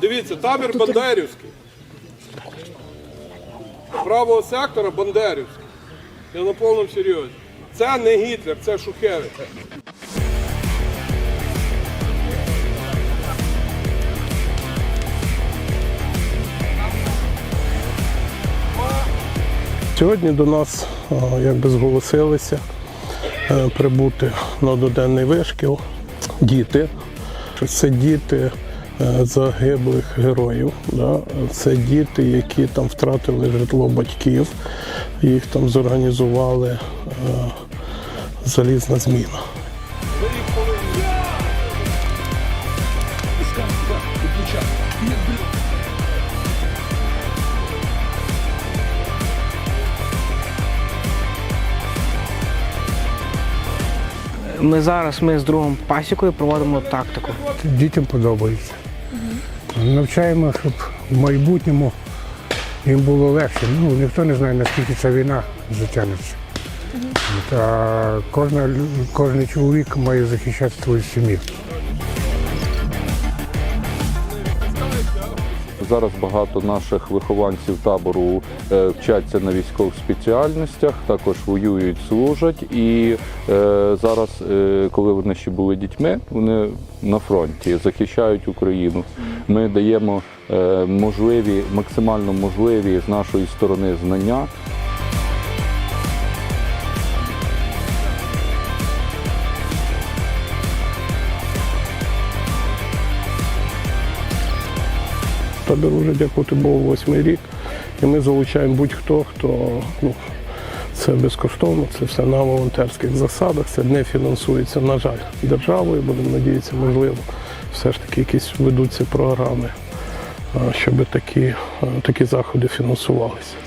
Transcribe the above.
Дивіться, табір Бандерівський. Правого сектора Бандерівський. Я на повному серйозі. Це не Гітлер, це Шухевич. Сьогодні до нас якби зголосилися е, прибути на доденний вишкіл діти. Це діти е, загиблих героїв. Да? Це діти, які там втратили житло батьків, їх там зорганізували е, залізна зміна. Ми зараз ми з другом пасікою проводимо тактику. дітям подобається. Навчаємо, щоб в майбутньому їм було легше. Ну, ніхто не знає, наскільки ця війна затягнеться. Угу. А кожна, кожен чоловік має захищати свою сім'ю. Зараз багато наших вихованців табору е, вчаться на військових спеціальностях, також воюють, служать. І е, зараз, е, коли вони ще були дітьми, вони на фронті захищають Україну. Ми даємо можливі, максимально можливі з нашої сторони знання. Табір уже дякувати Богу восьмий рік. І ми залучаємо будь-хто, хто ну, це безкоштовно, це все на волонтерських засадах, це не фінансується, на жаль, державою. Будемо надіятися, можливо, все ж таки якісь ведуться програми, щоб такі, такі заходи фінансувалися.